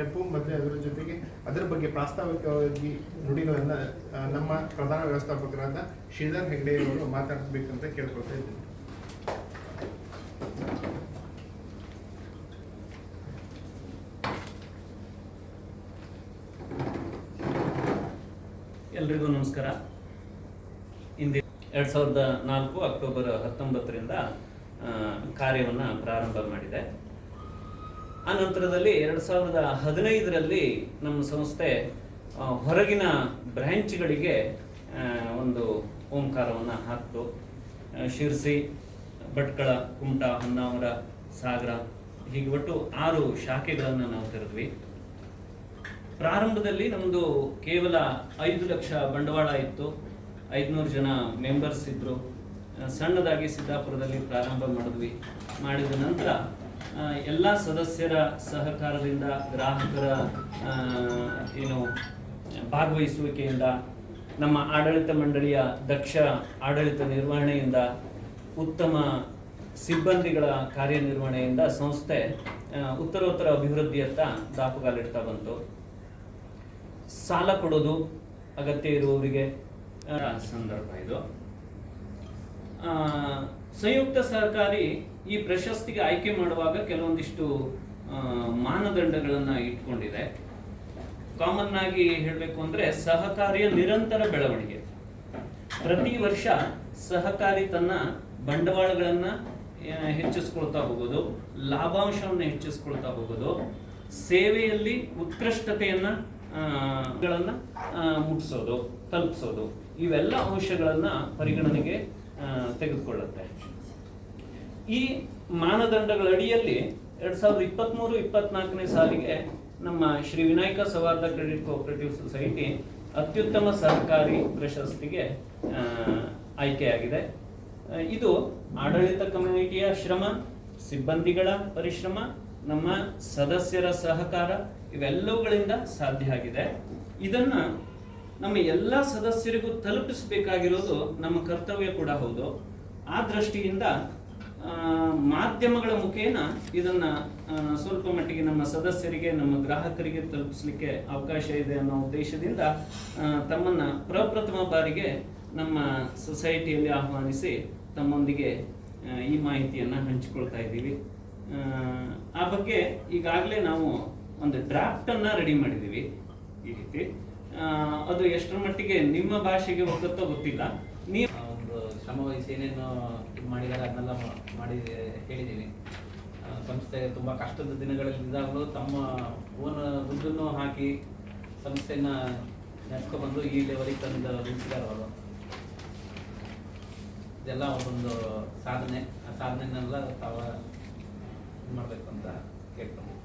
ನೆಪು ಮತ್ತೆ ಅದರ ಜೊತೆಗೆ ಅದರ ಬಗ್ಗೆ ಪ್ರಾಸ್ತಾವಿಕವಾಗಿ ನುಡಿಗಳನ್ನ ನಮ್ಮ ಪ್ರಧಾನ ವ್ಯವಸ್ಥಾಪಕರಾದ ಶ್ರೀಧರ್ ಹೆಗ್ಡೆ ಅವರು ಮಾತಾಡಬೇಕಂತ ಕೇಳ್ಕೊಳ್ತಾ ಇದ್ದೀನಿ. ಎಲ್ರಿಗೂ ನಮಸ್ಕಾರ. ಇಂದು ಎರಡ್ ಸಾವಿರದ ನಾಲ್ಕು ಅಕ್ಟೋಬರ್ ಹತ್ತೊಂಬತ್ತರಿಂದ ಕಾರ್ಯವನ್ನು ಪ್ರಾರಂಭ ಮಾಡಿದೆ. ಆ ನಂತರದಲ್ಲಿ ಎರಡು ಸಾವಿರದ ಹದಿನೈದರಲ್ಲಿ ನಮ್ಮ ಸಂಸ್ಥೆ ಹೊರಗಿನ ಬ್ರ್ಯಾಂಚ್ಗಳಿಗೆ ಒಂದು ಓಂಕಾರವನ್ನು ಹಾಕ್ತು. ಶಿರ್ಸಿ, ಭಟ್ಕಳ, ಕುಮಟ, ಹೊನ್ನಾವರ, ಸಾಗರ, ಹೀಗೆ ಒಟ್ಟು ಆರು ಶಾಖೆಗಳನ್ನು ನಾವು ತೆರೆದ್ವಿ. ಪ್ರಾರಂಭದಲ್ಲಿ ನಮ್ಮದು ಕೇವಲ ಐದು ಲಕ್ಷ ಬಂಡವಾಳ ಇತ್ತು. ಐದುನೂರು ಜನ ಮೆಂಬರ್ಸ್ ಇದ್ದರು ಸಣ್ಣದಾಗಿ ಸಿದ್ದಾಪುರದಲ್ಲಿ ಪ್ರಾರಂಭ ಮಾಡಿದ್ವಿ. ಮಾಡಿದ ನಂತರ ಎಲ್ಲ ಸದಸ್ಯರ ಸಹಕಾರದಿಂದ ಗ್ರಾಹಕರ ಏನು, ಭಾಗವಹಿಸುವಿಕೆಯಿಂದ, ನಮ್ಮ ಆಡಳಿತ ಮಂಡಳಿಯ ದಕ್ಷ ಆಡಳಿತ ನಿರ್ವಹಣೆಯಿಂದ, ಉತ್ತಮ ಸಿಬ್ಬಂದಿಗಳ ಕಾರ್ಯನಿರ್ವಹಣೆಯಿಂದ ಸಂಸ್ಥೆ ಉತ್ತರೋತ್ತರ ಅಭಿವೃದ್ಧಿಯತ್ತ ದಾಪುಗಾಲಿಡ್ತಾ ಬಂತು. ಸಾಲ ಕೊಡೋದು ಅಗತ್ಯ ಇರುವವರಿಗೆ ಸಂದರ್ಭ ಇದು. ಸಂಯುಕ್ತ ಸಹಕಾರಿ ಈ ಪ್ರಶಸ್ತಿಗೆ ಆಯ್ಕೆ ಮಾಡುವಾಗ ಕೆಲವೊಂದಿಷ್ಟು ಮಾನದಂಡಗಳನ್ನು ಇಟ್ಕೊಂಡಿದೆ. ಕಾಮನ್ ಆಗಿ ಹೇಳಬೇಕು ಅಂದ್ರೆ ಸಹಕಾರಿಯ ನಿರಂತರ ಬೆಳವಣಿಗೆ. ಪ್ರತಿ ವರ್ಷ ಸಹಕಾರಿ ತನ್ನ ಬಂಡವಾಳಗಳನ್ನ ಹೆಚ್ಚಿಸ್ಕೊಳ್ತಾ ಹೋಗೋದು, ಲಾಭಾಂಶವನ್ನು ಹೆಚ್ಚಿಸ್ಕೊಳ್ತಾ ಹೋಗೋದು, ಸೇವೆಯಲ್ಲಿ ಉತ್ಕೃಷ್ಟತೆಯನ್ನ ಗಳನ್ನ ಮುಟ್ಟಿಸೋದು ತಲುಪಿಸೋದು, ಇವೆಲ್ಲ ಅಂಶಗಳನ್ನ ಪರಿಗಣನೆಗೆ ತೆಗೆದುಕೊಳ್ಳುತ್ತೆ. ಈ ಮಾನದಂಡಗಳ ಅಡಿಯಲ್ಲಿ ಎರಡ್ ಸಾವಿರದ ಇಪ್ಪತ್ಮೂರು, ಇಪ್ಪತ್ನಾಲ್ಕನೇ ಸಾಲಿಗೆ ನಮ್ಮ ಶ್ರೀ ವಿನಾಯಕ ಸೌಹಾರ್ದ ಕ್ರೆಡಿಟ್ ಕೋಆಪರೇಟಿವ್ ಸೊಸೈಟಿ ಅತ್ಯುತ್ತಮ ಸರ್ಕಾರಿ ಪ್ರಶಸ್ತಿಗೆ ಆಯ್ಕೆಯಾಗಿದೆ. ಇದು ಆಡಳಿತ ಕಮ್ಯುನಿಟಿಯ ಶ್ರಮ, ಸಿಬ್ಬಂದಿಗಳ ಪರಿಶ್ರಮ, ನಮ್ಮ ಸದಸ್ಯರ ಸಹಕಾರ, ಇವೆಲ್ಲವುಗಳಿಂದ ಸಾಧ್ಯ ಆಗಿದೆ. ಇದನ್ನ ನಮ್ಮ ಎಲ್ಲ ಸದಸ್ಯರಿಗೂ ತಲುಪಿಸಬೇಕಾಗಿರೋದು ನಮ್ಮ ಕರ್ತವ್ಯ ಕೂಡ ಹೌದು. ಆ ದೃಷ್ಟಿಯಿಂದ ಮಾಧ್ಯಮಗಳ ಮುಖೇನ ಇದನ್ನ ಸ್ವಲ್ಪ ಮಟ್ಟಿಗೆ ನಮ್ಮ ಸದಸ್ಯರಿಗೆ ನಮ್ಮ ಗ್ರಾಹಕರಿಗೆ ತಲುಪಿಸಲಿಕ್ಕೆ ಅವಕಾಶ ಇದೆ ಅನ್ನೋ ಉದ್ದೇಶದಿಂದ ತಮ್ಮನ್ನ ಪ್ರಪ್ರಥಮ ಬಾರಿಗೆ ನಮ್ಮ ಸೊಸೈಟಿಯಲ್ಲಿ ಆಹ್ವಾನಿಸಿ ತಮ್ಮೊಂದಿಗೆ ಈ ಮಾಹಿತಿಯನ್ನ ಹಂಚಿಕೊಳ್ತಾ ಇದ್ದೀವಿ. ಆ, ಬಗ್ಗೆ ಈಗಾಗಲೇ ನಾವು ಒಂದು ಡ್ರಾಫ್ಟ್ ಅನ್ನ ರೆಡಿ ಮಾಡಿದ್ದೀವಿ ಈ ರೀತಿ. ಅದು ಎಷ್ಟರ ಮಟ್ಟಿಗೆ ನಿಮ್ಮ ಭಾಷೆಗೆ ಹೋಗುತ್ತೋ ಗೊತ್ತಿಲ್ಲ. ನೀವು ಶ್ರಮ ವಹಿಸಿ ಏನೇನು ಇದು ಮಾಡಿದ್ದಾರೆ, ಅದನ್ನೆಲ್ಲ ಮಾಡಿ ಹೇಳಿದ್ದೀನಿ ಸಂಸ್ಥೆ ತುಂಬ ಕಷ್ಟದ ದಿನಗಳಲ್ಲಿ ಇದ್ದಾಗಲೂ ತಮ್ಮ ಓನ್ ದುಡ್ಡನ್ನು ಹಾಕಿ ಸಂಸ್ಥೆನ ನಡೆಸ್ಕೊಬಂದು ಈ ಲೆವೆಲಿಗೆ ತಂದು ನಿಲ್ಲಿಸಿದ್ದಾರೆ ಅವರು. ಇದೆಲ್ಲ ಒಂದು ಸಾಧನೆ, ಆ ಸಾಧನೆನೆಲ್ಲ ತಾವು ಮಾಡಬೇಕು ಅಂತ ಕೇಳ್ಕೊಂಡು